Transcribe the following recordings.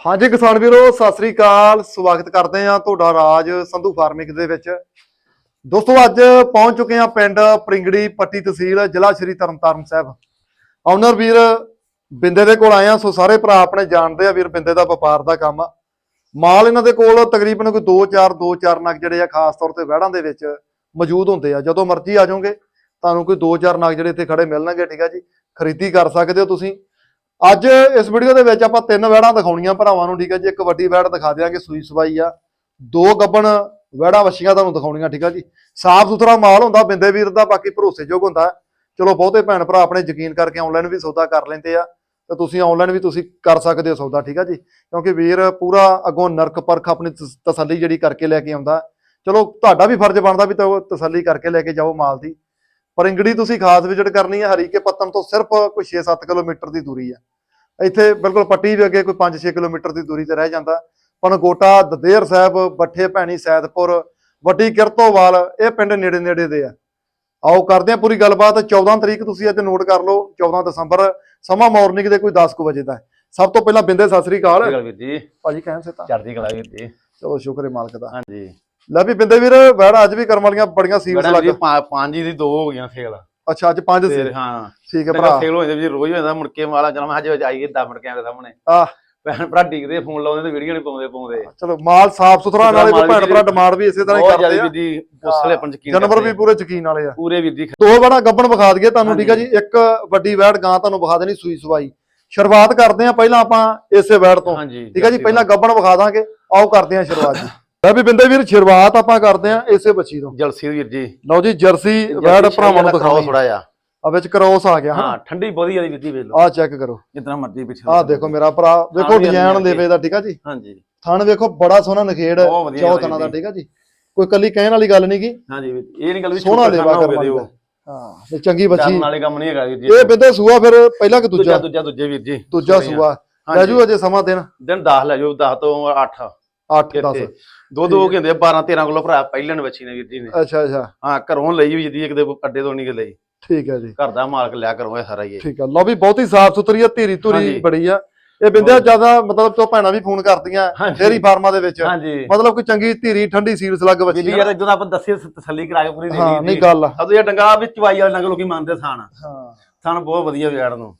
ਹਾਂਜੀ ਕਿਸਾਨ ਵੀਰੋ, ਸਤਿ ਸ੍ਰੀ ਅਕਾਲ। ਸਵਾਗਤ ਕਰਦੇ ਹਾਂ ਤੁਹਾਡਾ ਰਾਜ ਸੰਧੂ ਫਾਰਮਿੰਗ ਦੇ ਵਿੱਚ। ਦੋਸਤੋ, ਅੱਜ ਪਹੁੰਚ ਚੁੱਕੇ ਹਾਂ ਪਿੰਡ ਪ੍ਰਿੰਗੜੀ ਪੱਟੀ ਤਹਿਸੀਲ, ਜ਼ਿਲ੍ਹਾ ਸ਼੍ਰੀ ਤਰਨਤਾਰਨ ਸਾਹਿਬ। ਓਨਰ ਵੀਰ ਬਿੰਦੇ ਦੇ ਕੋਲ ਆਏ ਆ ਸੋ ਸਾਰੇ ਭਰਾ ਆਪਣੇ ਜਾਣਦੇ ਆ ਵੀਰ ਬਿੰਦੇ ਦਾ ਵਪਾਰ ਦਾ ਕੰਮ। ਆ ਮਾਲ ਇਹਨਾਂ ਦੇ ਕੋਲ ਤਕਰੀਬਨ ਕੋਈ 2-4 2-4 ਨਗ ਜਿਹੜੇ ਆ, ਖਾਸ ਤੌਰ ਤੇ ਵਹਿੜਾਂ ਦੇ ਵਿੱਚ ਮੌਜੂਦ ਹੁੰਦੇ ਆ। ਜਦੋਂ ਮਰਜ਼ੀ ਆ ਜਾਓਗੇ, ਤੁਹਾਨੂੰ ਕੋਈ 2-4 ਨਗ ਜਿਹੜੇ ਇੱਥੇ ਖੜੇ ਮਿਲਣਗੇ, ਠੀਕ ਆ ਜੀ। ਖਰੀਦੀ ਕਰ ਸਕਦੇ ਹੋ ਤੁਸੀਂ। ਅੱਜ ਇਸ ਵੀਡੀਓ ਦੇ ਵਿੱਚ ਆਪਾਂ ਤਿੰਨ ਵੈੜਾਂ ਦਿਖਾਉਣੀਆਂ ਭਰਾਵਾਂ ਨੂੰ, ਠੀਕ ਹੈ ਜੀ? ਇੱਕ ਵੱਡੀ ਵੈੜ ਦਿਖਾ ਦਿਆਂਗੇ, ਸੂਈ ਸਵਾਈ ਆ। ਦੋ ਗੱਬਣ ਵੈੜਾਂ ਵੱਛੀਆਂ ਤੁਹਾਨੂੰ ਦਿਖਾਉਣੀਆਂ, ਠੀਕ ਆ ਜੀ? ਸਾਫ਼ ਸੁਥਰਾ ਮਾਲ ਹੁੰਦਾ, ਬਿੰਦੇ ਵੀਰ ਦਾ ਬਾਕੀ ਭਰੋਸੇਯੋਗ ਹੁੰਦਾ। ਚਲੋ, ਬਹੁਤੇ ਭੈਣ ਭਰਾ ਆਪਣੇ ਯਕੀਨ ਕਰਕੇ ਆਨਲਾਈਨ ਵੀ ਸੌਦਾ ਕਰ ਲੈਂਦੇ ਆ, ਤੇ ਤੁਸੀਂ ਆਨਲਾਈਨ ਵੀ ਤੁਸੀਂ ਕਰ ਸਕਦੇ ਹੋ ਸੌਦਾ, ਠੀਕ ਆ ਜੀ? ਕਿਉਂਕਿ ਵੀਰ ਪੂਰਾ ਅੱਗੋਂ ਨਰਕ ਪਰਖ ਆਪਣੀ ਤਸੱਲੀ ਜਿਹੜੀ ਕਰਕੇ ਲੈ ਕੇ ਆਉਂਦਾ। ਚਲੋ, ਤੁਹਾਡਾ ਵੀ ਫਰਜ਼ ਬਣਦਾ ਵੀ ਤਸੱਲੀ ਕਰਕੇ ਲੈ ਕੇ ਜਾਓ ਮਾਲ ਦੀ। ਪਰ ਇੰਗੜੀ ਤੁਸੀਂ ਖਾਸ ਵਿਜ਼ਿਟ ਕਰਨੀ ਹੈ ਹਰੀਕੇ ਪੱਤਨ ਤੋਂ ਸਿਰਫ ਕੋਈ 6-7 ਕਿਲੋਮੀਟਰ ਦੀ ਦੂਰੀ ਆ। ਇੱਥੇ ਬਿਲਕੁਲ ਪੱਟੀ ਵੀ ਅੱਗੇ ਕੋਈ 5-6 ਕਿਲੋਮੀਟਰ ਦੀ ਦੂਰੀ ਤੇ ਰਹਿ ਜਾਂਦਾ। ਪਨਗੋਟਾ ਦਦੇਰ ਸਾਹਿਬ ਬੱਠੇ ਭੈਣੀ ਸੈਦਪੁਰ ਵੱਡੀ ਕਿਰਤੋਵਾਲ ਇਹ ਪਿੰਡ ਨੇੜੇ ਨੇੜੇ ਦੇ ਆ। ਆਓ ਕਰਦੇ ਆ ਪੂਰੀ ਗੱਲਬਾਤ। 14 ਤਰੀਕ ਤੁਸੀਂ ਅੱਜ ਨੋਟ ਕਰ ਲਓ 14 ਦਸੰਬਰ ਸਮਾਂ ਮਾਰਨਿੰਗ ਦੇ ਕੋਈ 10 ਕੁ ਵਜੇ ਦਾ। ਸਭ ਤੋਂ ਪਹਿਲਾਂ ਬਿੰਦੇ ਸਤਿ ਸ੍ਰੀ ਅਕਾਲ। ਵੀਰ ਜੀ। ਭਾਜੀ ਕਹਿਣ ਸੇ ਤਾਂ ਚੜ੍ਹਦੀ ਕਲਾ ਵੀਰ ਜੀ। ਚਲੋ ਸ਼ੁਕਰ ਹੈ ਮਾਲਕ ਦਾ। ਹਾਂਜੀ। ਲੈ ਵੀ ਬਿੰਦੇ ਵੀਰ ਵੈੜ ਅੱਜ ਵੀ ਕਰਮ ਵਾਲੀਆਂ ਬੜੀਆਂ ਬੜਾ ਲੱਗ ਪੰਜ ਦੀ ਦੋ ਹੋ ਗਈਆਂ ਫੇਲ ਅੱਛਾ ਅੱਜ ਪੰਜ ਸੀ ਹਾਂ। ਠੀਕ ਹੈ ਭਰਾ। ਫੇਲ ਹੋ ਜਾਂਦੇ ਵੀ ਰੋਜ਼ ਹੋ ਜਾਂਦਾ ਮੁੜ ਕੇ ਵਾਲਾ ਚਲ ਮੈਂ ਹਜੇ ਜਾਈਏ 10 ਮਿੰਟ ਕੈਮਰੇ ਸਾਹਮਣੇ। ਆਹ। ਭੈਣ ਭਰਾ ਡਿੱਗਦੇ ਫੋਨ ਲਾਉਂਦੇ ਤੇ ਵੀਡੀਓ ਨਹੀਂ ਪਾਉਂਦੇ ਪਾਉਂਦੇ। ਚਲੋ ਮਾਲ ਸਾਫ਼ ਸੁਥਰਾ ਨਾਲੇ ਮਾਲ ਭੈਣ ਵੀ ਭਰਾ ਡਿਮਾਂਡ ਵੀ ਇਸੇ ਤਰ੍ਹਾਂ ਹੀ ਕਰਦੇ ਆ। ਜੀ ਉਸਲੇ ਆਪਣ ਯਕੀਨ ਜਾਨਵਰ ਵੀ ਆ। ਪੂਰੇ ਯਕੀਨ ਵਾਲੇ ਆ। ਪੂਰੇ ਵੀਰ ਜੀ ਦੋ ਬੜਾ ਗੱਬਣ ਵਿਖਾ ਦਈਏ ਤੁਹਾਨੂੰ ਠੀਕ ਆ ਜੀ। ਇੱਕ ਵੱਡੀ ਵੈੜ ਗਾਂ ਤੁਹਾਨੂੰ ਵਿਖਾ ਦੇਣੀ ਸੂਈ ਸਵਾਈ। ਸ਼ੁਰੂਆਤ ਕਰਦੇ ਆ ਪਹਿਲਾਂ ਆਪਾਂ ਇਸੇ ਵੈੜ ਤੋਂ। ਠੀਕ ਆ ਜੀ ਪਹਿਲਾਂ ਗੱਬਣ ਵਿਖਾ ਦਾਂਗੇ ਆਓ ਕਰਦੇ ਆ ਸ਼ੁਰੂਆਤ ਜੀ। ਲੈ ਵੀ ਬਿੰਦੇ ਵੀਰ ਸ਼ੁਰੂਆਤ ਆਪਾਂ ਕਰਦੇ ਆ ਇਸੇ ਬੱਚੀ ਤੋਂ। ਜਲਸੀ ਵੀਰ ਜੀ। ਲਓ ਜੀ ਜਰਸੀ ਵੈੜ ਭਰਾਵਾਂ ਨੂੰ ਦਿਖਾਓ ਥੋੜਾ ਜਿਹਾ। ਆ ਵਿੱਚ ਕ੍ਰੋਸ ਆ ਗਿਆ ਹਾਂ ਹਾਂ ਠੰਡੀ ਬੋਦੀ ਵਾਲੀ ਜੀ ਵੇਖ ਲਓ। ਆ ਚੈੱਕ ਕਰੋ। ਜਿੰਨਾ ਮਰਜ਼ੀ ਪਿੱਛੇ ਆ ਦੇਖੋ ਮੇਰਾ ਭਰਾ ਵੀ ਡਿਜ਼ਾਈਨ। ਦੇਵੇ ਦਾ ਠੀਕ ਆ ਜੀ? ਹਾਂਜੀ। ਥਣ ਵੇਖੋ ਬੜਾ ਸੋਹਣਾ ਨਖੇੜ ਚੌ ਤਨਾਂ ਦਾ ਜੀ। ਠੀਕ ਆ ਜੀ? ਕੋਈ ਕੱਲੀ ਕਹਿਣ ਵਾਲੀ ਗੱਲ ਨਹੀਂ ਗੀ ਹਾਂਜੀ ਜੀ। ਇਹ ਨਹੀਂ ਗੱਲ ਵੀ ਸੋਹਣਾ ਛੋਟਾ ਲੇਵਾ ਖਾਨਾ ਹੋਵੇ ਕਰਮ ਦਿਓ ਵਾਲੀ ਦਾ। ਹਾਂ ਤੇ ਚੰਗੀ ਬੱਚੀ। ਵਾਲੇ ਕੰਮ ਨਹੀਂ ਹੈਗਾ ਜੀ ਇਹ ਬਿੰਦੇ ਸੂਆ ਫਿਰ ਪਹਿਲਾ ਕਿ ਦੂਜਾ ਦੂਜਾ? ਦੂਜਾ ਵੀਰ ਜੀ। ਸੂਆ। ਲੈ। ਜੂ ਅਜੇ ਸਮਾਂ ਦਿਨ ਦਿਨ 10 ਲੈ ਜਾਓ 10 ਤੋਂ 8 8 10 ਕਿੱਥੇ ਦੋ ਦੋ ਕਹਿੰਦੇ 12 13 ਕਿਲੋ ਭਰਾ ਪਹਿਲਾਂ ਨੇ ਬੱਚੀ ਨੇ ਵੀਰ ਜੀ ਨੇ। ਅੱਛਾ ਅੱਛਾ। ਹਾਂ ਘਰੋਂ ਲਈ ਵੀ ਜੀ ਕਿਤੇ ਅੱਡੇ ਤੋਂ ਨਹੀਂ ਕਿ ਲਈ ਠੀਕ ਹੈ ਜੀ। ਘਰ ਦਾ ਮਾਲਕ ਲਿਆ ਕਰੋ ਇਹ ਸਾਰਾ ਹੀ। ਇਹ। ਠੀਕ ਹੈ। ਲੋ ਵੀ ਬਹੁਤੀ ਸਾਫ਼ ਸੁਥਰੀ ਆ ਧੀਰੀ ਧੁਰੀ ਹਾਂਜੀ। ਬੜੀ ਆ। ਇਹ ਬਿੰਦਿਆ ਜ਼ਿਆਦਾ ਮਤਲਬ ਤੋਂ ਭੈਣਾਂ ਵੀ ਫੋਨ ਕਰਦੀਆਂ ਹਾਂਜੀ। ਡੇਰੀ ਫਾਰਮਾਂ ਦੇ ਵਿੱਚ। ਹਾਂਜੀ। ਮਤਲਬ ਕੋਈ ਚੰਗੀ ਧੀਰੀ ਠੰਡੀ ਸੀਲਸ ਲੱਗ ਵੀਰ ਬੱਚੀ ਜੀ ਆ। ਯਾਰ ਜਦੋਂ ਆਪਾਂ ਦੱਸੇ ਤਸੱਲੀ ਕਰਾ ਕੇ ਪੂਰੀ ਹਾਂ ਨਹੀਂ ਗੱਲ ਆ। ਅਦੋਂ ਇਹ ਡੰਗਾ ਵਿੱਚ ਚਵਾਈ ਵਾਲੇ ਡੰਗ ਲੋਕੀ ਮੰਨਦੇ ਸਾਨ। ਹਾਂ। ਸਾਨ ਬਹੁਤ ਵਧੀਆ ਵਿਆੜ ਨੂੰ।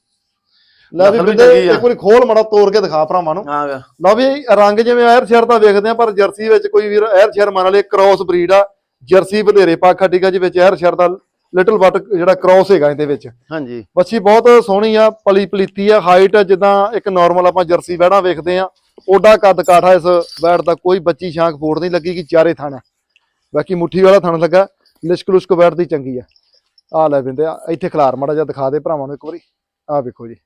ਲੈ ਵੀ ਨਸਲ ਵੀ ਬਿੰਦੇ ਚੰਗੀ ਆ। ਇੱਕ ਵਾਰੀ ਖੋਲ ਮੜਾ ਤੋੜ ਕੇ ਦਿਖਾ ਭਰਾਵਾਂ ਨੂੰ। ਹਾਂ। ਲਓ ਵੀ ਰੰਗ ਜਿਵੇਂ ਐਰ ਸ਼ੇਰ ਦਾ ਵੇਖਦੇ ਆ ਪਰ ਜਰਸੀ ਵਿੱਚ ਕੋਈ ਵੀਰ ਐਰ ਸ਼ੇਰ ਮੰਨ ਲਏ ਕ੍ਰਾਸ ਬਰੀਡ ਆ। ਜਰਸੀ ਬਧੇਰੇ ਪਾਖਾ ਠੀਕ ਆ ਜੀ ਵਿੱਚ ਐਰ ਸ਼ੇਰ ਦਾ ਲਿਟਲ ਬਟ ਜਿਹੜਾ ਕ੍ਰਾਸ ਹੈਗਾ ਇਹਦੇ ਵਿੱਚ। ਹਾਂਜੀ। ਬੱਚੀ ਬਹੁਤ ਸੋਹਣੀ ਆ ਪਲੀ ਪਲੀਤੀ ਆ ਹਾਈਟ ਜਿੱਦਾਂ ਇੱਕ ਨਾਰਮਲ ਆਪਾਂ ਜਰਸੀ ਵੈੜਾਂ ਵੇਖਦੇ ਆ ਓਡਾ ਕੱਦ ਕਾਠਾ ਇਸ ਵੈੜ ਦਾ ਕੋਈ ਬੱਚੀ ਸ਼ਾਂਖ ਫੋੜ ਨਹੀਂ ਲੱਗੀ ਕਿ ਚਾਰੇ ਥਣ ਬਾਕੀ ਮੁੱਠੀ ਵਾਲਾ ਥਣ ਲੱਗਾ ਲਿਸ਼ਕ ਲੁਸ਼ਕ ਵੈੜ ਦੀ ਚੰਗੀ ਆ। ਆ ਲੈ ਬਿੰਦੇ ਆ ਇੱਥੇ ਖਲਾਰ ਮਾੜਾ ਜਿਹਾ ਦਿਖਾ ਦੇ ਭਰਾਵਾਂ ਨੂੰ ਇੱਕ ਵਾਰੀ। ਆ ਵੇਖੋ ਜੀ।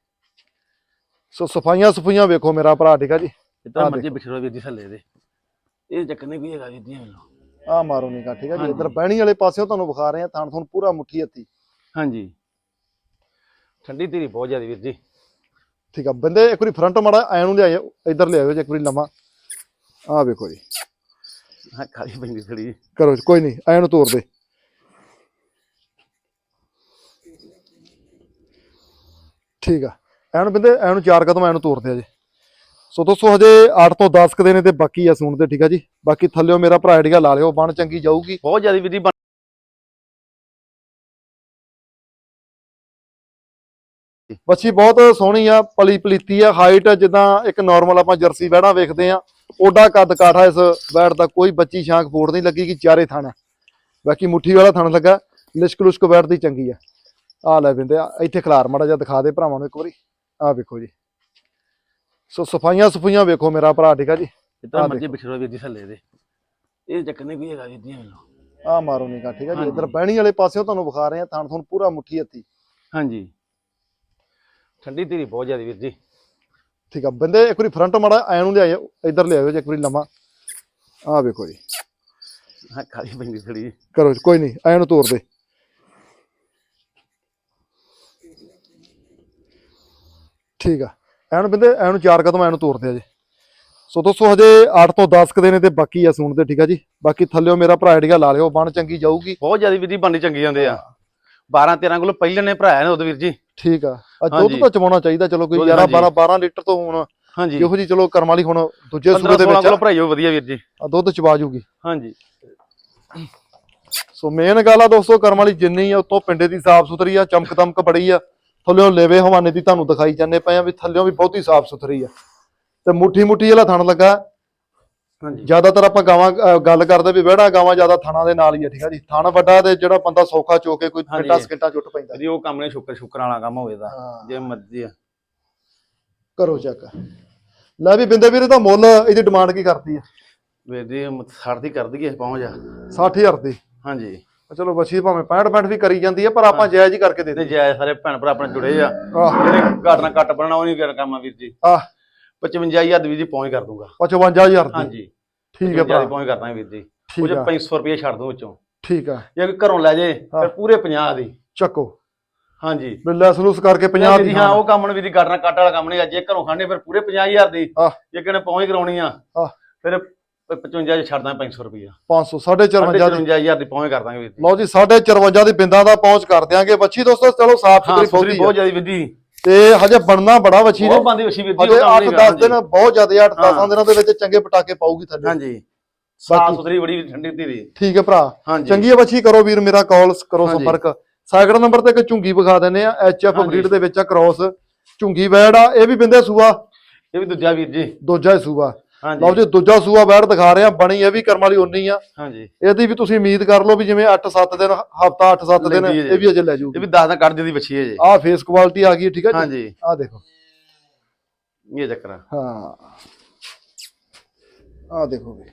ਸੋ ਸਫਾਈਆਂ ਸਫਾਈਆਂ ਵੇਖੋ ਮੇਰਾ ਭਰਾ ਠੀਕ ਆ ਜੀ। ਇਤਨਾ ਮਰਜ਼ੀ ਬਿਛੜੋ ਵੀਰ ਜੀ ਥੱਲੇ ਦੇ। ਇਹ ਚੱਕਰ ਨਹੀਂ ਹੈਗਾ ਜੀ ਮੈਨੂੰ ਆ ਮਾਰੋ ਨਿਕਾ ਠੀਕ ਆ ਜੀ ਹਾਂਜੀ। ਇਧਰ ਬਹਿਣੀ ਵਾਲੇ ਪਾਸਿਓਂ ਤੁਹਾਨੂੰ ਵਿਖਾ ਰਹੇ ਆ ਥਣ ਤੁਹਾਨੂੰ ਪੂਰਾ ਮੁੱਠੀ ਹੱਤੀ ਹਾਂਜੀ। ਠੰਡੀ ਤੇਰੀ ਬਹੁਤ ਜ਼ਿਆਦਾ ਵੀਰ ਜੀ। ਠੀਕ ਆ ਬੰਦੇ ਇੱਕ ਵਾਰੀ ਫਰੰਟ ਮਾੜਾ ਐ ਨੂੰ ਲਿਆਇਓ ਇੱਧਰ ਲਿਆਇਓ ਜੀ ਇੱਕ ਵਾਰੀ ਲੰਮਾ। ਆ ਵੇਖੋ ਜੀ। ਹਾਂ ਖਾਲੀ ਪੈਂਦੀ ਥੜੀ ਕਰੋ ਜੀ, ਕੋਈ ਨਹੀਂ ਐ ਨੂੰ ਤੋੜ ਦੇ। ਠੀਕ ਆ ਐਨ ਬਿੰਦੇ ਐਨ ਚਾਰ ਕਦਮ ਐਨ ਤੋੜਦੇ ਆ ਜੀ। ਸੋ ਦੋਸਤੋ ਹਜੇ 8 ਤੋਂ 10 ਕਦੇ ਨੇ ਤੇ ਬਾਕੀ ਆ ਸੂਣ ਤੇ ਠੀਕ ਆ ਜੀ? ਬਾਕੀ ਥੱਲਿਓ ਮੇਰਾ ਭਰਾ ਆਈਡੀਆ ਲਾ ਲਿਓ ਬਣ ਚੰਗੀ ਜਾਊਗੀ। ਬਹੁਤ ਜ਼ਿਆਦਾ ਵੀਰ ਜੀ ਬਣ- ਬੱਚੀ ਬਹੁਤ ਸੋਹਣੀ ਆ ਪਲੀ ਪਲੀਤੀ ਆ ਹਾਈਟ ਜਿੱਦਾਂ ਇੱਕ ਨਾਰਮਲ ਆਪਾਂ ਜਰਸੀ ਵੈੜਾਂ ਵੇਖਦੇ ਆ ਓਡਾ ਕੱਦ ਕਾਠਾ ਇਸ ਵੈੜ ਦਾ ਕੋਈ ਬੱਚੀ ਸ਼ਾਂਖ ਫੋੜ ਨਹੀਂ ਲੱਗੀ ਕਿ ਚਾਰੇ ਥਣ ਬਾਕੀ ਮੁੱਠੀ ਵਾਲਾ ਥਣ ਲੱਗਾ ਲਿਸ਼ਕ ਲੁਸ਼ਕ ਵੈੜ ਦੀ ਚੰਗੀ ਆ। ਆ ਲੈ ਬਿੰਦੇ ਆ ਇੱਥੇ ਖਲਾਰ ਮਾੜਾ ਜਿਹਾ ਦਿਖਾ ਦੇ ਭਰਾਵਾਂ ਨੂੰ ਇੱਕ ਵਾਰੀ। ਆ ਵੇਖੋ ਜੀ। ਸੋ ਸਫਾਈਆਂ ਸਫਾਈਆਂ ਵੇਖੋ ਮੇਰਾ ਭਰਾ ਠੀਕ ਆ ਜੀ? ਆਹ ਮਰਜ਼ੀ ਬਿਛੜੋ ਵੀਰ ਜੀ ਥੱਲੇ ਦੇ। ਇਹ ਚੱਕਰ ਨਹੀਂ ਕੋਈ ਹੈਗਾ ਵੀਰ ਜੀ ਮੈਨੂੰ ਆ ਮਾਰੋ ਨਿਕਾ ਠੀਕ ਆ ਜੀ। ਇਧਰ ਬਹਿਣੀ ਵਾਲੇ ਪਾਸਿਓਂ ਤੁਹਾਨੂੰ ਵਿਖਾ ਰਹੇ ਆ ਥਣ ਤੁਹਾਨੂੰ ਪੂਰਾ ਮੁੱਠੀ ਹੱਤੀ ਹਾਂਜੀ। ਠੰਡੀ ਤੇਰੀ ਬਹੁਤ ਜ਼ਿਆਦਾ ਵੀਰ ਜੀ। ਠੀਕ ਆ ਬੰਦੇ ਇੱਕ ਵਾਰੀ ਫਰੰਟ ਮਾੜਾ ਐ ਨੂੰ ਲਿਆਇਓ ਇੱਧਰ ਲਿਆਇਓ ਜੀ ਇੱਕ ਵਾਰੀ ਲੰਮਾ। ਆ ਵੇਖੋ ਜੀ। ਹਾਂ ਖਾਲੀ ਪੈਂਦੀ ਥੜੀ ਕਰੋ ਜੀ, ਕੋਈ ਨਹੀਂ ਐ ਨੂੰ ਤੋੜ ਦੇ। ਠੀਕ ਆ। ਐਨ ਬਿੰਦੇ ਐਨ ਚਾਰ ਕਦਮ ਐਨ ਤੋੜਦੇ ਆ ਜੀ। ਸੋ ਦੋਸਤੋ ਹਜੇ 8 ਤੋਂ 10 ਕਦੇ ਨੇ ਤੇ ਬਾਕੀ ਆ ਸੂਣ ਤੇ ਠੀਕ ਆ ਜੀ? ਬਾਕੀ ਥੱਲਿਓ ਮੇਰਾ ਭਰਾ ਆਈਡੀਆ ਲਾ ਲਿਓ ਬਣ ਚੰਗੀ ਜਾਊਗੀ। ਬਹੁਤ ਜ਼ਿਆਦਾ ਵੀਰ ਜੀ ਬਣਨੀ ਚੰਗੀ ਜਾਂਦੇ ਆ। 12 13 ਕਿਲੋ ਪਹਿਲਾਂ ਨੇ ਭਰਾਇਆ ਨੇ ਉਦੋਂ ਵੀਰ ਜੀ। ਠੀਕ ਆ। ਦੁੱਧ। ਤਾਂ ਚਵਾਉਣਾ ਚਾਹੀਦਾ ਚਲੋ ਕੋਈ ਦੁੱਧ 11 ਹਾਂਜੀ। 12 12 ਲੀਟਰ ਤੋਂ ਹੁਣ ਹਾਂਜੀ। ਜਿਹੋ ਜੀ ਚਲੋ ਕਰਮ ਵਾਲੀ ਹੁਣ ਦੂਜੇ 15 ਸੂਬੇ ਦੇ 16 ਵਿੱਚ ਕਿਲੋ ਭਰਾਈਓ ਵਧੀਆ ਵੀਰ ਜੀ। ਆ, ਦੁੱਧ ਚਵਾ ਜੂਗੀ। ਹਾਂਜੀ। ਸੋ ਮੇਨ ਗੱਲ ਆ ਦੋਸਤੋ ਕਰਮ ਵਾਲੀ ਜਿੰਨੀ ਆ ਉਤੋਂ ਪਿੰਡੇ ਦੀ ਸਾਫ਼ ਸੁਥਰੀ ਆ ਚਮਕ ਦਮਕ ਬੜੀ ਆ। ਥੱਲਿਓਂ ਲੇਵੇ ਹਵਾਨੇ ਦੀ ਤੁਹਾਨੂੰ ਦਿਖਾਈ ਜਾਂਦੇ ਪਏ ਆ ਵੀ ਥੱਲਿਓਂ ਵੀ ਬਹੁਤੀ ਸਾਫ਼ ਸੁਥਰੀ ਆ। ਤੇ ਮੁੱਠੀ ਮੁੱਠੀ ਵਾਲਾ ਥਣ ਲੱਗਾ ਹਾਂਜੀ। ਜ਼ਿਆਦਾਤਰ ਆਪਾਂ ਗਾਵਾਂ ਗੱਲ ਕਰਦੇ ਵੀ ਵਿਹੜਾ ਗਾਵਾਂ ਜ਼ਿਆਦਾ ਥਣਾ ਦੇ ਨਾਲ ਹੀ ਆ ਠੀਕ ਆ ਜੀ? ਥਣ ਵੱਡਾ ਤੇ ਜਿਹੜਾ ਬੰਦਾ ਸੌਖਾ ਚੋ ਕੇ ਕੋਈ। ਮਿੰਟਾਂ ਸਕਿੰਟਾਂ ਚੁੱਟ ਪੈਂਦਾ। ਜੀ ਉਹ ਕੰਮ ਨੇ ਸ਼ੁਕਰ ਸ਼ੁਕਰ ਵਾਲਾ ਕੰਮ ਹੋਵੇ ਦਾ ਜੇ ਮਰਜ਼ੀ ਆ। ਕਰੋ ਚੱਕ। ਲੈ ਵੀ ਬਿੰਦੇ ਵੀਰ ਇਹਦਾ ਮੁੱਲ ਇਹਦੀ ਡਿਮਾਂਡ ਕੀ ਕਰਦੀ ਆ? ਵੀਰ ਜੀ ਸੜ ਦੀ ਕਰ ਦਈਏ ਪਹੁੰਚ ਜਾ। 60000 ਦੀ। ਹਾਂਜੀ। ਚਲੋ ਬੱਚੀ ਭਾਵੇਂ 65 65 ਵੀ ਕਰੀ ਜਾਂਦੀ ਆ ਪਰ ਆਪਾਂ ਜਾਇਜ਼ ਹੀ ਕਰਕੇ ਦੇ ਤੇ ਦੇ ਜਾਇ ਸਾਰੇ ਭੈਣ ਭਰਾ ਆਪਣੇ ਜੁੜੇ ਆ। ਆਹ। ਜਿਹੜੇ ਘਾਟ ਨਾਲ ਘੱਟ ਬਣਨਾ ਉਹ ਨਹੀਂ ਕਰ ਕੰਮ ਆ ਵੀਰ ਜੀ। ਆਹ। 55000 ਦੀ ਵੀਰ ਜੀ ਪਹੁੰਚ ਕਰ ਦੂੰਗਾ। 55000 ਦੀ। ਹਾਂਜੀ। ਠੀਕ ਹੈ 55 ਦੀ ਭਰਾ। ਪਹੁੰਚ ਕਰਦਾ ਵੀਰ ਜੀ। ਉਹ ਠੀਕ ਜੇ ਆ। 500 ਰੁਪਏ ਛੱਡ ਦੂੰ ਵਿੱਚੋਂ। ਠੀਕ ਆ। ਜੇ ਕੋਈ ਘਰੋਂ ਲੈ ਜੇ ਹਾਂ। ਫਿਰ ਪੂਰੇ 50 ਦੀ। ਚੱਕੋ। ਹਾਂਜੀ। ਬਿੱਲਾ ਸਲੂਸ ਕਰਕੇ 50 50 ਦੀ ਹਾਂ ਉਹ ਕੰਮ ਨੂੰ ਵੀਰ ਜੀ ਘਾਟ ਨਾਲ ਘੱਟ ਵਾਲਾ ਕੰਮ ਨਹੀਂ। ਅੱਜ ਜੇ ਘਰੋਂ ਖਾਣੇ ਫਿਰ ਪੂਰੇ 50000 ਦੀ। ਆਹ। ਜੇ ਕਿਨੇ ਪਹੁੰਚ ਕਰਾਉਣੀ ਆ ਆਹ। ਫਿਰ 55 ਚ ਛੱਡਦਾ 500 ਰੁਪਏ 500 54 ਦੀ 55000 ਦੀ ਪਹੁੰਚ ਕਰ ਦਾਂਗੇ ਵੀਰ ਜੀ ਲਓ ਜੀ 54 ਦੀ ਬਿੰਦਾਂ ਦਾ ਪਹੁੰਚ ਕਰ ਦਿਆਂਗੇ। ਬੱਚੀ ਦੋਸਤੋ ਚਲੋ ਸਾਫ਼ ਸੁਥਰੀ ਬਹੁਤੀ ਜ਼ਿਆਦਾ ਜੀ ਤੇ ਹਜੇ ਬਣਨਾ ਬੜਾ ਬੱਚੀ ਨੇ। ਬਹੁਤ ਬੰਦੀ ਵਸ਼ੀ ਵੀਰ ਜੀ ਹਜੇ ਉਹ ਕੰਮ 8 ਨਹੀਂ 10 ਦਿਨ ਬਹੁਤ ਜ਼ਿਆਦਾ 8 10 ਹਾਂ। ਦਿਨਾਂ ਦੇ ਵਿੱਚ ਚੰਗੇ ਪਟਾਕੇ ਪਾਊਗੀ ਥੱਲੇ। ਹਾਂਜੀ। ਸਾਫ਼ ਸੁਥਰੀ ਬੜੀ ਠੰਡੀ ਧੀਰੀ ਠੀਕ ਹੈ ਭਰਾ। ਚੰਗੀ ਹੈ ਬੱਚੀ ਕਰੋ ਵੀਰ ਮੇਰਾ ਕਾਲ ਕਰੋ। ਸੰਪਰਕ। ਸਾਈਕਲ ਨੰਬਰ ਤੇ ਇੱਕ ਝੁੰਗੀ ਵਿਖਾ ਦਿੰਦੇ ਆ ਐਚਐਫ ਹਾਂਜੀ। ਬਰੀਡ ਦੇ ਵਿੱਚ ਆ ਕ੍ਰੋਸ ਝੁੰਗੀ ਵੈੜ ਆ ਇਹ ਵੀ ਬਿੰਦੇ ਸੂਆ। ਇਹ ਵੀ ਦੂਜਾ ਵੀਰ ਜੀ। ਦੂਜਾ ਸੂਆ। ਲਓ ਜੀ ਦੂਜਾ ਸੂਆ ਵੈੜ ਦਿਖਾ ਰਹੇ ਆ ਬਣੀ ਇਹ ਵੀ ਕਰਮ ਵਾਲੀ ਉਨੀ ਆ। ਹਾਂਜੀ। ਇਹਦੀ ਵੀ ਤੁਸੀਂ ਉਮੀਦ ਕਰ ਲਓ ਵੀ ਜਿਵੇਂ 8-7 ਦਿਨ ਹਫਤਾ 8-7 ਦਿਨ। ਇਹ ਵੀ ਅਜੇ ਲੈ ਇਹ ਜੂਗੀ ਵੀ 10 ਦਾ ਕੱਢ ਦੀ ਬੱਚੀ ਹੈ ਜੀ। ਆਹ ਫੇਸ ਕੁਆਲਿਟੀ ਆ ਗਈ ਠੀਕ ਹੈ ਜੀ? ਹਾਂਜੀ। ਦੇਖੋ। ਇਹ ਚੱਕਰ ਆ। ਹਾਂ। ਆਹ ਦੇਖੋ ਵੀ।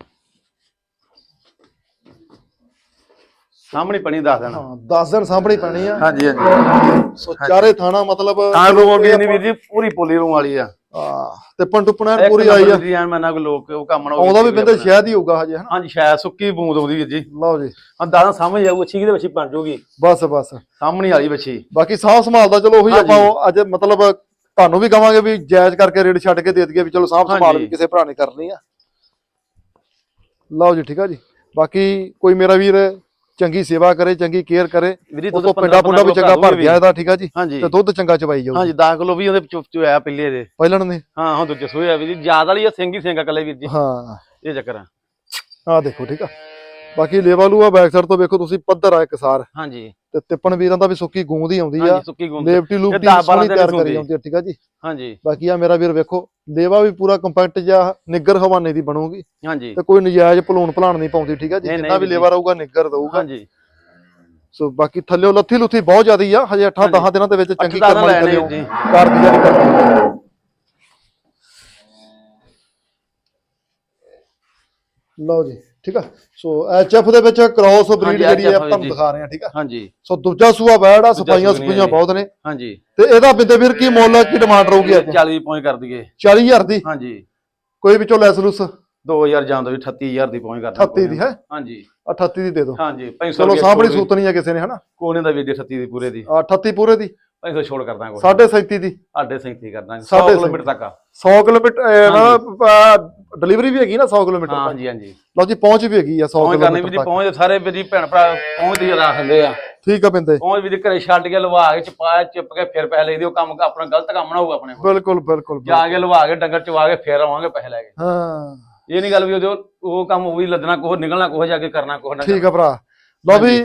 ਸਾਹਮਣੇ ਪਣੀ ਦੱਸ ਦੇਣਾ ਹਾਂ 10 ਦਿਨ ਸਾਹਮਣੇ ਪੈਣੀ ਆ। ਹਾਂਜੀ ਹਾਂਜੀ। ਸੋ ਚਾਰੇ ਥਾਣਾ ਮਤਲਬ ਲੋਕ ਵੀ ਨਹੀਂ ਵੀਰ ਜੀ ਪੂਰੀ ਪੋਲੀ ਰੂੰ ਵਾਲੀ ਆ। ਆ ਤੇ ਟੁੱਪਣਾ ਪੂਰੀ ਆਈ ਆ। ਨੰਬਰ ਵੀਰ ਜੀ ਐਨ ਮੈਂ ਨਾ ਕੋਈ ਲੋਕ ਉਹ ਕੰਮ ਨਾ ਆਉਂਦਾ ਵੀ ਬਿੰਦੇ। ਸ਼ਾਇਦ ਹੀ ਹੋਊਗਾ ਹਜੇ ਹਨਾ? ਹਾਂਜੀ ਸ਼ਾਇਦ ਸੁੱਕੀ ਬੂੰਦ ਆਉਂਦੀ ਵੀਰ ਜੀ। ਲਓ ਜੀ। ਹਾਂ ਦਾਦਾ ਸਮਝ ਜਾਊ ਅੱਛੀ ਕਿਤੇ ਬੱਚੀ ਬਣ ਜਾਊਗੀ। ਬਸ ਬਸ। ਸਾਹਮਣੇ ਵਾਲੀ ਬੱਚੀ ਬਾਕੀ ਸਾਂਭ ਸੰਭਾਲ ਦਾ ਚਲੋ ਉਹੀ। ਆਪਾਂ ਅੱਜ ਮਤਲਬ ਤੁਹਾਨੂੰ ਵੀ ਕਵਾਂਗੇ ਵੀ ਜਾਇਜ਼ ਕਰਕੇ ਰੇਟ ਛੱਡ ਕੇ ਦੇ ਦਈਏ ਵੀ ਚਲੋ ਸਾਂਭ ਸੰਭਾਲ। ਵੀ ਕਿਸੇ ਭਰਾ ਨੇ ਕਰਨੀ ਆ। ਲਓ ਜੀ ਠੀਕ ਆ ਜੀ। ਬਾਕੀ ਕੋਈ ਮੇਰਾ ਵੀਰ ਚੰਗੀ ਸੇਵਾ ਕਰੇ ਚੰਗੀ ਕੇਅਰ ਕਰੇ। ਉਹ ਤੋਂ ਪਿੰਡਾ ਪੁੰਡਾ ਵੀ ਚੰਗਾ ਭਰ ਗਿਆ ਇਹਦਾ ਠੀਕ ਆ ਜੀ? ਤੇ ਦੁੱਧ ਚੰਗਾ ਚਵਾਈ ਜਾਊ। ਹਾਂਜੀ 10 ਕਿਲੋ ਵੀ ਉਹਦੇ ਚੁੱਪ ਚੁ ਆਇਆ ਪਹਿਲੇ ਦੇ। ਪਹਿਲਣ ਨੇ ਹਾਂ ਹੁਣ ਦੂਜੇ ਸੋਇਆ ਜੀ ਜ਼ਿਆਦਾ ਵਾਲੀ ਆ ਸਿੰਘ ਹੀ ਸਿੰਘ ਆ ਕੱਲੇ ਵੀਰ ਜੀ। ਹਾਂ। ਇਹ ਚੱਕਰ ਆ। ਆਹ ਦੇਖੋ ਠੀਕ ਆ। ਬਾਕੀ ਲੇਵਲੂ ਆ ਬੈਕ ਸਾਈਡ ਤੋਂ ਵੇਖੋ ਤੁਸੀਂ ਪੱਧਰ ਆ ਇੱਕ ਸਾਰ। ਹਾਂਜੀ। ਤੇ ਤਿੱਪਣ ਵੀਰਾਂ ਦਾ ਵੀ ਸੁੱਕੀ ਗੂੰਦ ਹੀ ਆਉਂਦੀ ਆ। ਹਾਂਜੀ ਸੁੱਕੀ ਗੁੰਦ। ਲੇਵਟੀ ਲੂਪਟੀ ਸੋਹਣੀ ਤਿਆਰ ਕਰੀ। ਆਉਂਦੀ ਆ ਠੀਕ ਆ ਜੀ? ਹਾਂਜੀ। ਬਾਕੀ ਆ ਮੇਰਾ ਵੀਰ ਵੇਖੋ ਲੇਵਾ ਵੀ ਪੂਰਾ ਕੰਪੈਕਟ ਜਿਹਾ ਨਿੱਗਰ ਹਵਾਨੇ ਦੀ ਬਣੂਗੀ। ਹਾਂਜੀ। ਤੇ ਕੋਈ ਨਜਾਇਜ਼ ਭਲੂਣ ਭਲਾਣ ਨਹੀਂ ਪਾਉਂਦੀ ਠੀਕ ਆ ਜੀ? ਜਿੰਨਾ ਵੀ ਲੇਵਾ ਰਹੂਗਾ ਨਿੱਗਰ ਦਊਗਾ। ਹਾਂਜੀ। ਸੋ ਬਾਕੀ ਥੱਲਿਓ ਲੱਥੀ ਲੁੱਥੀ ਬਹੁਤ ਜ਼ਿਆਦੀ ਆ ਹਜੇ 8 ਹਾਂਜੀ। 10 ਦਿਨਾਂ ਦੇ ਵਿੱਚ ਚੰਗੀ ਕਰਮ ਵਾਲੀ ਕਰਿਓ ਜੀ। ਕਰਦੀ ਆ ਕਰਦੀ ਲਓ ਜੀ। ਠੀਕ ਆ? ਸੋ ਐਚਐਫ ਦੇ ਵਿੱਚ ਕ੍ਰਾਸ ਬਰੀਡ ਜਿਹੜੀ ਆ HF ਤੁਹਾਨੂੰ ਜੀ। ਦਿਖਾ ਰਹੇ ਆ ਠੀਕ ਆ? ਹਾਂਜੀ। ਸੋ ਦੂਜਾ ਸੂਆ ਬੈੜ ਆ ਸਫਾਈਆਂ ਸਫਾਈਆਂ। ਬਹੁਤ ਨੇ। ਹਾਂਜੀ। ਤੇ ਇਹਦਾ ਬਿੰਦੇ ਵੀਰ ਕੀ ਮੁੱਲ ਕੀ ਡਿਮਾਂਡ ਰਹੂਗੀ ਅੱਜ? 40 ਪਹੁੰਚ ਕਰ ਦਈਏ। 40000 ਦੀ? ਹਾਂਜੀ। ਕੋਈ ਵਿੱਚੋਂ ਲੈਸ ਲੂਸ? 2000 ਜਾਂ ਦੋ 38000 ਦੀ ਪਹੁੰਚ ਕਰ 38 ਦੀ ਹੈ? ਹਾਂਜੀ। 38 ਦੀ ਦੇ ਦਿਓ। ਹਾਂਜੀ 500 ਚਲੋ ਸਾਹਮਣੀ ਸੂਤਨੀ ਆ ਕਿਸੇ ਨੇ ਹਨਾ? ਕੋਨੇ ਦਾ ਵੀ ਦੇ 38 ਦੀ ਪੂਰੇ ਦੀ। ਆਹ 38 ਪੂਰੇ ਦੀ? 500 ਛੋੜ ਕਰ ਦਾਂਗੇ 37 ਦੀ। ਸਾਡੇ 37 ਕਰ ਦਾਂਗੇ 100 ਸਾਢੇ ਕਿਲੋਮੀਟਰ ਤੱਕ ਆ। 100 ਕਿਲੋਮੀਟਰ ਡਿਲੀਵਰੀ ਵੀ ਹੈਗੀ ਨਾ 100 ਕਿਲੋਮੀਟਰ ਹਾਂ ਹਾਂਜੀ ਹਾਂਜੀ। ਲਓ ਜੀ ਪਹੁੰਚ ਵੀ ਹੈਗੀ ਆ 100 ਪਹੁੰਚ ਕਰਨੀ ਵੀ ਕਿਲੋਮੀਟਰ ਜੀ ਤੱਕ। ਪਹੁੰਚ ਸਾਰੇ ਵੀ ਜੀ ਭੈਣ ਭਰਾ ਪਹੁੰਚ ਦੀ ਰੱਖ ਹੁੰਦੇ ਆ। ਠੀਕ ਆ ਬਿੰਦੇ। ਪਹੁੰਚ ਵੀ ਜੀ ਘਰੇ ਛੱਡ ਕੇ ਲਵਾ ਕੇ ਚਪਾ ਚਿਪ ਕੇ ਫਿਰ ਪੈਸੇ ਲਈਦੇ ਉਹ ਕੰਮ ਆਪਣਾ ਗਲਤ ਕੰਮ ਨਾ ਹੋਊ ਆਪਣੇ ਕੋਲ। ਬਿਲਕੁਲ ਬਿਲਕੁਲ ਜਾ ਕੇ ਲਵਾ ਕੇ ਡੰਗਰ ਚਵਾ ਕੇ ਫਿਰ ਆਵਾਂਗੇ ਪੈਸੇ ਲੈ ਕੇ। ਹਾਂ। ਇਹ ਨਹੀਂ ਗੱਲ ਵੀ ਉਹ ਉਹ ਕੰਮ ਉਹ ਵੀ ਲੱਦਣਾ ਕੋਹ ਨਿਕਲਣਾ ਕੋਹ ਜਾ ਕੇ ਕਰਨਾ ਕੋਹ ਨਾ ਠੀਕ ਆ ਭਰਾ। ਲਓ ਵੀ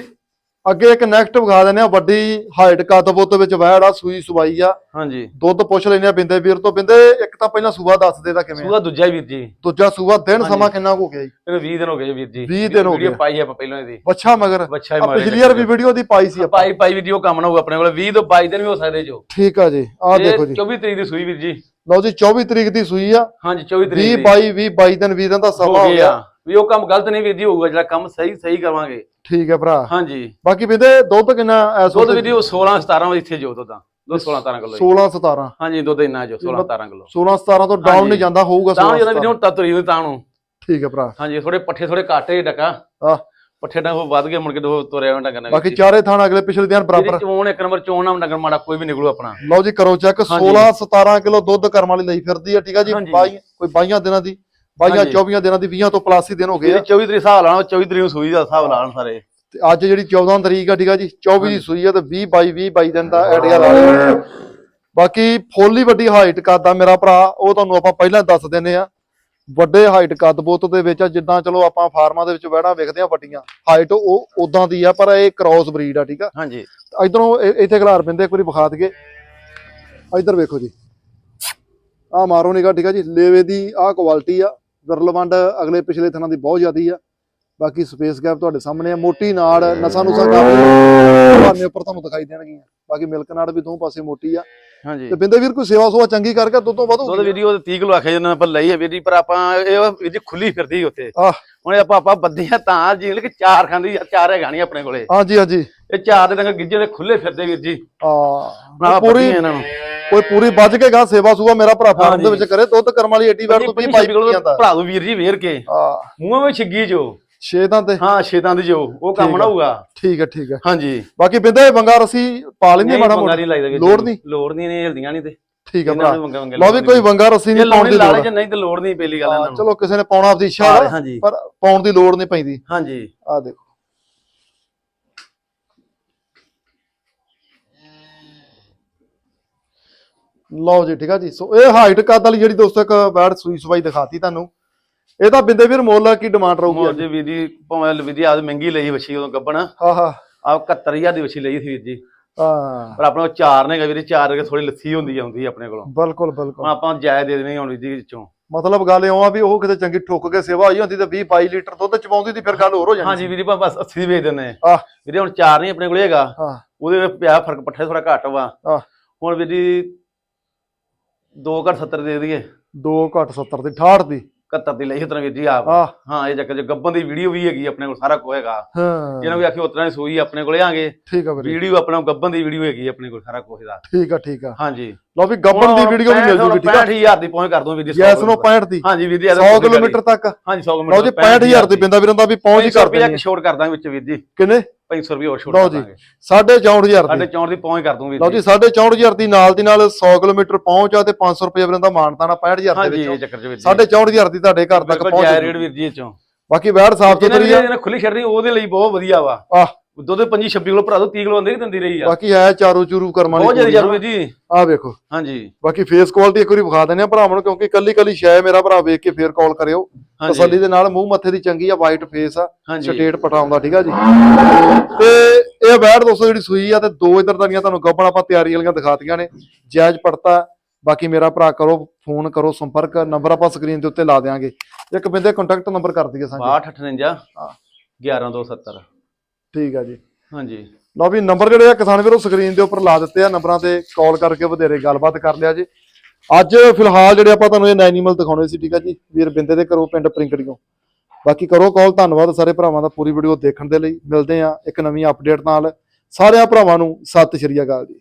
ਅੱਗੇ ਇੱਕ ਨੈਕਸਟ ਵਿਖਾ ਦਿੰਦੇ ਆ ਵੱਡੀ ਹਾਈਟ ਕੱਦ ਬੁੱਤ ਵਿੱਚ ਵਹਿੜ ਆ ਸੂਈ ਸਵਾਈ ਆ। ਹਾਂਜੀ। ਦੁੱਧ ਪੁੱਛ ਲੈਨੇ ਆ ਬਿੰਦੇ ਵੀਰ ਤੋਂ। ਬਿੰਦੇ ਇੱਕ ਤਾਂ ਪਹਿਲਾਂ ਸੂਆ ਦੱਸ ਦੇ ਦਾ ਕਿਵੇਂ ਆ। ਸੂਆ ਦੂਜਾ ਹੀ ਵੀਰ ਜੀ। ਦੂਜਾ ਸੂਆ ਦਿਨ। ਸਮਾਂ ਕਿੰਨਾ ਕੁ ਹੋ ਗਿਆ ਜੀ? ਇਹਨੂੰ 20 ਦਿਨ ਹੋ ਗਏ ਜੀ ਵੀਰ ਜੀ। 20 ਦਿਨ ਹੋ ਵੀਡੀਓ ਗਏ। ਪਾਈ ਆਪਾਂ ਪਹਿਲਾਂ ਇਹਦੀ। ਬੱਚਾ ਮਗਰ। ਬੱਚਾ ਹੀ ਪਿਛਲੀ ਵਾਰ ਵੀ ਵੀਡੀਓ ਦੀ ਪਾਈ ਸੀ ਆਪਾਂ। ਪਾਈ ਪਾਈ ਵੀਡੀਓ ਕੰਮ ਨਾ ਹੋਊ ਆਪਣੇ ਕੋਲ। 20 ਤੋਂ 22 ਦਿਨ ਵੀ ਹੋ ਸਕਦੇ ਜੋ। ਠੀਕ ਆ ਜੀ। ਆਹ ਇਹ ਦੇਖੋ ਜੀ। 24 ਤਰੀਕ ਦੀ ਸੂਈ ਵੀਰ ਜੀ। ਲਓ ਜੀ 24 ਤਰੀਕ ਦੀ ਸੂਈ ਆ। ਹਾਂਜੀ 24 ਤਰੀਕ 20 ਦੀ। 22 20 22 ਦਿਨ ਵੀਰਾਂ ਦਾ ਸਮਾਂ ਹੋ ਗਿਆ। ਵੀ ਉਹ ਕੰਮ ਗਲਤ ਨਹੀਂ ਵੀਰ ਜੀ ਹੋਊਗਾ। ਜਿਹੜਾ ਕੰਮ ਸਹੀ ਸਹੀ ਕਰਵਾਂਗੇ ਠੀਕ ਹੈ ਭਰਾ। ਹਾਂਜੀ। ਬਾਕੀ ਵੀਰੇ ਦੁੱਧ ਕਿੰਨਾ ਐਸ ਦੁੱਧ ਵੀਡੀਓ 16 17 ਵਜੇ ਇੱਥੇ ਜੋ ਦੁੱਧ ਦਾ ਦੁੱਧ 16 17 ਕਿਲੋ 16 17 ਹਾਂਜੀ ਦੁੱਧ ਇੰਨਾ ਜੋ 16 17 ਕਿਲੋ। 16 17 ਤੋਂ ਡਾਊਨ। ਨਹੀਂ ਜਾਂਦਾ ਹੋਊਗਾ ਤਾਂ 16 ਜਦੋਂ ਵੀਡੀਓ ਤਾਂ ਤੁਰੀ ਹੋਈ ਤਾਂ ਨੂੰ। ਠੀਕ ਹੈ ਭਰਾ। ਹਾਂਜੀ ਥੋੜੇ ਪੱਠੇ ਥੋੜੇ ਘਾਟੇ ਡਕਾ। ਆਹ। ਪੱਠੇ ਡੰਗ ਵੱਧ ਗਏ ਮੁੜ ਕੇ ਦੋ ਤੁਰਿਆ ਹੋਣਾ ਡੰਗਰ ਬਾਕੀ ਚਾਰੇ ਥਾਣ ਅਗਲੇ ਪਿਛਲੇ ਦਿਨ ਬਰਾਬਰ। ਚੋਣ ਇੱਕ ਨੰਬਰ ਚੋਣ ਨਾਲ ਡੰਗਰ ਮਾੜਾ ਕੋਈ ਵੀ ਨਿਕਲੂ ਆਪਣਾ। ਲਓ ਜੀ ਕਰੋ ਚੈੱਕ 16 17 ਕਿਲੋ ਦੁੱਧ ਕਰਮ ਵਾਲੀ ਲਈ ਫਿਰਦੀ ਆ ਠੀਕ ਆ ਜੀ। ਬਾਈ ਕੋਈ 22 ਦਿਨਾਂ ਦੀ? 22 ਹਾਂਜੀ। 24 ਦਿਨਾਂ ਦੀ 20 ਤੋਂ ਪਲੱਸ ਹੀ ਦਿਨ ਹੋ ਗਏ ਆ। 24 ਤਰੀਕ ਹਿਸਾਬ ਲਾਣਾ 24 ਤਰੀਕ ਨੂੰ ਸੂਈ ਦਾ ਹਿਸਾਬ ਲਾਣ ਸਾਰੇ। ਤੇ ਅੱਜ ਜਿਹੜੀ 14 ਤਰੀਕ ਆ ਠੀਕ ਆ ਜੀ 24 ਦੀ ਸੂਈ ਆ ਤੇ 20 22 20 22 ਦਿਨ ਦਾ ਆਈਡੀਆ ਲਾ ਲਿਓ। ਬਾਕੀ ਫੁੱਲ ਹੀ ਵੱਡੀ ਹਾਈਟ ਕਰਦਾ ਮੇਰਾ ਭਰਾ ਉਹ ਤੁਹਾਨੂੰ ਆਪਾਂ ਪਹਿਲਾਂ ਦੱਸ ਦਿੰਨੇ ਆ। ਵੱਡੇ ਹਾਈਟ ਕੱਦ ਬੁੱਤ ਦੇ ਵਿੱਚ ਆ, ਜਿੱਦਾਂ ਚਲੋ ਆਪਾਂ ਫਾਰਮਾਂ ਦੇ ਵਿੱਚ ਵਹਿਣਾ ਵੇਖਦੇ ਆ ਵੱਡੀਆਂ। ਹਾਈਟ ਉਹ ਉਦਾਂ ਦੀ ਆ ਪਰ ਇਹ ਕ੍ਰਾਸ ਬਰੀਡ ਆ ਠੀਕ ਆ। ਹਾਂਜੀ। ਇਧਰੋਂ ਇੱਥੇ ਖਿਲਾਰ ਪੈਂਦੇ ਇੱਕ ਵਾਰੀ ਵਿਖਾ ਦਈਏ। ਇਧਰ ਵੇਖੋ ਜੀ। ਆ ਮਾਰੋ ਨਿਗਾ ਠੀਕ ਆ ਜੀ। ਲੇਵੇ ਦੀ ਆ ਕੁਆਲਿਟੀ ਆ। ਵਿਰਲਵੰਡ ਅਗਲੇ ਪਿਛਲੇ ਥਣਾਂ ਦੀ ਬਹੁਤ ਜ਼ਿਆਦੀ ਆ। ਬਾਕੀ ਸਪੇਸ ਗੈਪ ਤੁਹਾਡੇ ਸਾਹਮਣੇ ਆ। ਮੋਟੀ ਨਾੜ ਨਸਾਂ ਨੁਸਾਂ ਕਾਫੀ ਭਾਨੇ ਉੱਪਰ ਤੁਹਾਨੂੰ ਦਿਖਾਈ ਦੇਣਗੀਆਂ। ਬਾਕੀ ਮਿਲਕ ਨਾੜ ਵੀ ਦੋ ਪਾਸੇ ਮੋਟੀ ਆ। ਹਾਂਜੀ। ਤੇ ਬਿੰਦੇ ਵੀਰ ਕੋਈ ਸੇਵਾ ਸੁਵਾ ਚੰਗੀ ਕਰਕੇ ਦੁੱਧੋਂ ਵਧੂ ਦੁੱਧ ਵੀਡੀਓ 30 ਕਿਲੋ ਆਖਿਆ ਜਨਾਂ ਆਪਾਂ ਲਈ ਹੈ ਵੀਰ ਜੀ ਪਰ ਆਪਾਂ ਇਹ ਜੀ ਖੁੱਲੀ ਫਿਰਦੀ ਆਹ। ਹੁਣ ਆਪਾਂ ਆਪਾਂ ਬੱਦੀਆਂ ਤਾਂ ਜੀਲ ਕਿ ਚਾਰ ਖਾਂਦੀ ਚਾਰ ਹੈਗਾ ਨਹੀਂ ਆਪਣੇ ਕੋਲੇ। ਹਾਂਜੀ ਹਾਂਜੀ। ਇਹ ਚਾਰ ਦੇ ਡੰਗਰ ਗਿੱਜੇ ਦੇ ਖੁੱਲੇ ਫਿਰਦੇ ਵੀਰ ਜੀ। ਨਾ ਪੂਰੀ ਪੂਰੀ ਇਹਨਾਂ ਨੂੰ। ਕੋਈ ਪੂਰੀ ਵੱਜ ਕੇ ਗਾ ਸੇਵਾ ਸੁਵਾ ਮੇਰਾ ਭਰਾ ਫਾਰਮ ਦੇ। ਵਿੱਚ ਕਰੇ ਦੁੱਧ ਕਰਮ ਵਾਲੀ ਏਡੀ ਵਾਰ ਤੋਂ ਵੀ ਪਾਈ ਕਿਲੋ ਜਾਂਦਾ ਭਰਾ ਵੀਰ ਜੀ ਵੇਰ ਕੇ। ਮੂੰਹਾਂ ਵਿੱਚ ਛਿੱਗੀ ਜੋ। ਛੇ ਤਾਂ। ਤੇ ਹਾਂ ਛੇਤਾਂ ਦੀ ਜੋ। ਉਹ ਕੰਮ। ਹੋਊਗਾ ਠੀਕ ਹੈ ਠੀਕ ਹੈ ਹਾਂਜੀ। ਬਾਕੀ ਬਿੰਦੇ ਬੰਗਾ ਰਸੀ ਪਾ ਲੈਂਦੇ ਮਾੜਾ ਮੋਟਾ। ਲੋੜ ਨਹੀਂ? ਲੋੜ ਨਹੀਂ ਨੇ ਹਿਲਦੀਆਂ ਨਹੀਂ ਤੇ। ਠੀਕ ਹੈ ਭਰਾ। ਵੰਗਾ ਵੰਗਾ ਲਓ ਵੀ ਕੋਈ ਬੰਗਾ ਰਸੀ ਇਹ ਨਹੀਂ ਪਾਉਣ ਦੀ ਲਾ ਲੋੜ। ਲੈ ਨਹੀਂ ਤੇ ਲੋੜ ਨਹੀਂ ਪਹਿਲੀ ਗੱਲ ਇਹਨਾਂ ਨੂੰ। ਚਲੋ ਕਿਸੇ ਨੇ ਪਾਉਣਾ ਆਪਦੀ ਇੱਛਾ ਪਰ ਪਾਉਣ ਦੀ ਲੋੜ ਨਹੀਂ ਪੈਂਦੀ। ਹਾਂਜੀ। ਆ ਦੇਖੋ। ਲਓ ਜੀ ਠੀਕ ਆ ਜੀ। ਸੋ ਇਹ ਹਾਈਟ ਕੱਦ ਵਾਲੀ ਜਿਹੜੀ ਦੋਸਤੋ ਇੱਕ ਬੈਡ ਸੂਈ ਸਵਾਈ ਦਿਖਾਤੀ ਤੁਹਾਨੂੰ। ਇਹਦਾ ਬਿੰਦੇ ਵੀਰ ਮੁੱਲ ਕੀ ਡਿਮਾਂਡ ਰਹੂਗੀ ਮੋਰ ਜੀ ਵੀਰ ਜੀ ਭਾਵੇਂ ਵੀਰ ਜੀ ਆਦ ਮਹਿੰਗੀ ਲਈ ਵਛੀ ਉਦੋਂ ਗੱਬਣ। ਹਾਂ ਹਾਂ। ਆ 71000 ਦੀ ਵਛੀ ਲਈ ਸੀ ਵੀਰ ਜੀ। ਹਾਂ। ਪਰ ਆਪਣੇ ਕੋਲ ਚਾਰ ਨੇ ਵੀਰ ਜੀ ਚਾਰ ਕੇ ਥੋੜੀ ਲੱਥੀ ਹੁੰਦੀ ਆਉਂਦੀ ਆਪਣੇ ਕੋਲੋਂ। ਬਿਲਕੁਲ ਬਿਲਕੁਲ। ਆਪਾਂ ਜਾਇ ਦੇ ਦੇਣੀ ਹੁਣ ਵੀਰ ਜੀ ਵਿੱਚੋਂ। ਮਤਲਬ ਗੱਲ ਇਉਂ ਆ ਵੀ ਉਹ ਕਿਤੇ ਚੰਗੀ ਠੁੱਕ ਕੇ ਸੇਵਾ ਹੋਈ ਹੁੰਦੀ ਤੇ 20 22 ਲੀਟਰ ਦੁੱਧ ਚਵਾਉਂਦੀ ਦੀ ਫਿਰ ਗੱਲ ਹੋਰ ਹੋ ਜਾਣੀ ਹਾਂਜੀ ਵੀਰ ਬਸ 80 ਦੀ ਵੇਚ ਦਿੰਦੇ। ਆ। ਵੀਰੇ ਹੁਣ ਚਾਰ ਨਹੀਂ ਆਪਣੇ ਕੋਲ ਹੈਗਾ। ਹਾਂ। ਉਹਦੇ ਵਿੱਚ ਪਿਆ ਫ਼ਰਕ ਪੱਠੇ ਥੋੜਾ ਘੱਟ ਵਾ। ਹੁਣ ਵੀਰ ਜੀ 2 ਘੱਟ 70 ਦੇ ਦਈਏ। 2 ਘੱਟ 70 ਦੀ 68 ਦੀ। 71 ਦੀ ਲਈ ਉਤਰਾ ਵੀਰ ਜੀ ਆਪ। ਆਹ। ਹਾਂ ਇਹ ਚੱਕਰ ਚ ਗੱਬਨ ਦੀ ਵੀਡੀਓ ਵੀ ਹੈਗੀ ਆਪਣੇ ਕੋਲ ਸਾਰਾ ਕੁਝ ਹੈਗਾ। ਹਾਂ। ਜਿਹਨਾਂ ਵੀ ਆਖੀ ਉਤਰਾ ਹੀ ਸੋਈ ਆਪਣੇ ਕੋਲੇ ਆਂਗੇ ਠੀਕ ਆ ਵੀਰੇ। ਵੀਡੀਓ ਆਪਣਾ ਗੱਬਨ ਦੀ ਵੀਡੀਓ ਹੈਗੀ ਆਪਣੇ ਕੋਲ ਸਾਰਾ ਕੁਝ ਦਾ ਠੀਕ ਆ ਠੀਕ ਆ। ਹਾਂਜੀ। ਲਓ ਵੀ ਗੱਬਨ ਦੀ ਵੀਡੀਓ ਵੀ ਮਿਲ ਜੂਗੀ ਠੀਕ ਆ? 65000 ਦੀ ਪਹੁੰਚ ਕਰ ਦੂੰ ਵੀਰ ਜੀ ਯੈਸ ਨੂੰ 65 ਦੀ। ਹਾਂਜੀ ਵੀਰ ਜੀ 100 ਕਿਲੋਮੀਟਰ ਤੱਕ। ਹਾਂਜੀ 100 ਲਓ ਕਿਲੋਮੀਟਰ ਜੀ 65000 ਦੀ ਬਿੰਦਾ ਵੀਰਾਂ ਦਾ ਵੀ ਪਹੁੰਚ ਹੀ ਕਰ ਰੁਪਏ ਦੇਣੀ ਕਰ ਦਾਂਗੇ ਵਿੱਚ ਵੀਰ ਜੀ। ਕਿੰਨੇ? 500 ਰੁਪਏ ਹੋਰ ਛੋੜ ਲਓ ਕਰ ਜੀ। ਦਾਂਗੇ 64000 ਸਾਡੇ ਦੀ। ਚੌਂਡ ਦੀ ਪਹੁੰਚ ਕਰ ਦੂੰ ਵੀਰ ਲਓ ਜੀ 64000 ਦੀ ਨਾਲ ਦੀ ਨਾਲ 100 ਕਿਲੋਮੀਟਰ ਪਹੁੰਚ ਆ ਤੇ 500 ਰੁਪਏ ਵੀਰਾਂ ਦਾ ਮਾਨਤਾਨਾ 65000 ਦੇ ਵਿੱਚੋਂ। ਇਹ ਚੱਕਰ ਚ ਵੀਰ ਜੀ। 64000 ਦੀ ਤੁਹਾਡੇ ਘਰ ਤੱਕ ਰੇਟ ਵੀਰ ਜੀ ਚੋਂ। ਬਾਕੀ ਵੈੜ ਸਾਫ਼ ਸੁਥਰੀ ਆ। ਖੁੱਲੀ ਛੱਡਣੀ ਉਹਦੇ ਲਈ ਬਹੁਤ ਵਧੀਆ ਵਾ। ਆਹ ਦੁੱਧ 25 26 ਕਿਲੋ ਭਰਾ ਦੋ 30 ਕਿਲੋ ਅੰਦੇ ਹੀ ਦਿੰਦੀ ਰਹੀ ਆ। ਬਾਕੀ ਹੈ ਚਾਰੋ ਚੂਰੂ ਕਰਮਾਂ ਬਹੁਤ ਜ਼ਿਆਦਾ ਵਾਲੀ ਜਰੂਰ ਵੀਰ ਜੀ। ਆ ਵੇਖੋ। ਹਾਂਜੀ। ਬਾਕੀ ਫੇਸ ਕੁਆਲਿਟੀ ਇੱਕ ਵਾਰੀ ਵਿਖਾ ਦਿੰਦੇ ਆ ਭਰਾਵਾਂ ਨੂੰ ਕਿਉਂਕਿ ਕੱਲੀ ਕੱਲੀ ਸ਼ੈ ਮੇਰਾ ਭਰਾ ਵੇਖ ਕੇ ਫੇਰ ਕਾਲ ਕਰਿਓ। ਤਸੱਲੀ ਦੇ ਨਾਲ ਮੂੰਹ ਮੱਥੇ ਦੀ ਚੰਗੀ ਆ ਵਾਈਟ ਫੇਸ ਆ ਸਟੇਟ ਪਟਾਉਂਦਾ ਠੀਕ ਆ ਜੀ। ਤੇ ਇਹ ਬੈੜ ਦੋਸਤੋ ਜਿਹੜੀ ਸੂਈ ਆ ਤੇ ਦੋ ਇਧਰ ਦੀਆਂ ਤੁਹਾਨੂੰ ਗੱਬਣ ਆਪਾਂ ਤਿਆਰੀ ਵਾਲੀਆਂ ਦਿਖਾਤੀਆਂ ਨੇ। ਜਾਇਜ਼ ਪੜਤਾ ਬਾਕੀ ਮੇਰਾ ਭਰਾ ਕਰੋ ਫੋਨ ਕਰੋ ਸੰਪਰਕ ਨੰਬਰ ਆਪਾਂ ਸਕਰੀਨ ਦੇ ਉੱਤੇ ਲਾ ਦੇਾਂਗੇ ਇੱਕ ਬਿੰਦੇ ਕੰਟੈਕਟ ਨੰਬਰ ਕਰ ਦਈਏ ਸਾਂਝੇ। 6258 ਹਾਂ। 11270 ਠੀਕ ਆ ਜੀ। ਹਾਂਜੀ। ਲਓ ਵੀ ਨੰਬਰ ਜਿਹੜੇ ਆ ਕਿਸਾਨ ਵੀਰੋ ਸਕਰੀਨ ਦੇ ਉੱਪਰ ਲਾ ਦਿੱਤੇ ਆ ਨੰਬਰਾਂ ਤੇ ਕਾਲ ਕਰਕੇ ਵਧੇਰੇ ਗੱਲਬਾਤ ਕਰ ਲਿਆ ਜੀ। ਅੱਜ ਫਿਲਹਾਲ ਜਿਹੜੇ ਆਪਾਂ ਤੁਹਾਨੂੰ ਇਹ ਐਨੀਮਲ ਦਿਖਾਉਣੇ ਸੀ ਠੀਕ ਆ ਜੀ। ਵੀਰ ਬਿੰਦੇ ਦੇ ਘਰੋਂ ਪਿੰਡ ਪ੍ਰਿੰਕੜੀਓ ਬਾਕੀ ਕਰੋ ਕਾਲ ਧੰਨਵਾਦ ਸਾਰੇ ਭਰਾਵਾਂ ਦਾ ਪੂਰੀ ਵੀਡੀਓ ਦੇਖਣ ਦੇ ਲਈ। ਮਿਲਦੇ ਆ ਇੱਕ ਨਵੀਂ ਅਪਡੇਟ ਨਾਲ। ਸਾਰਿਆਂ ਭਰਾਵਾਂ ਨੂੰ ਸਤਿ ਸ਼੍ਰੀ ਅਕਾਲ ਜੀ।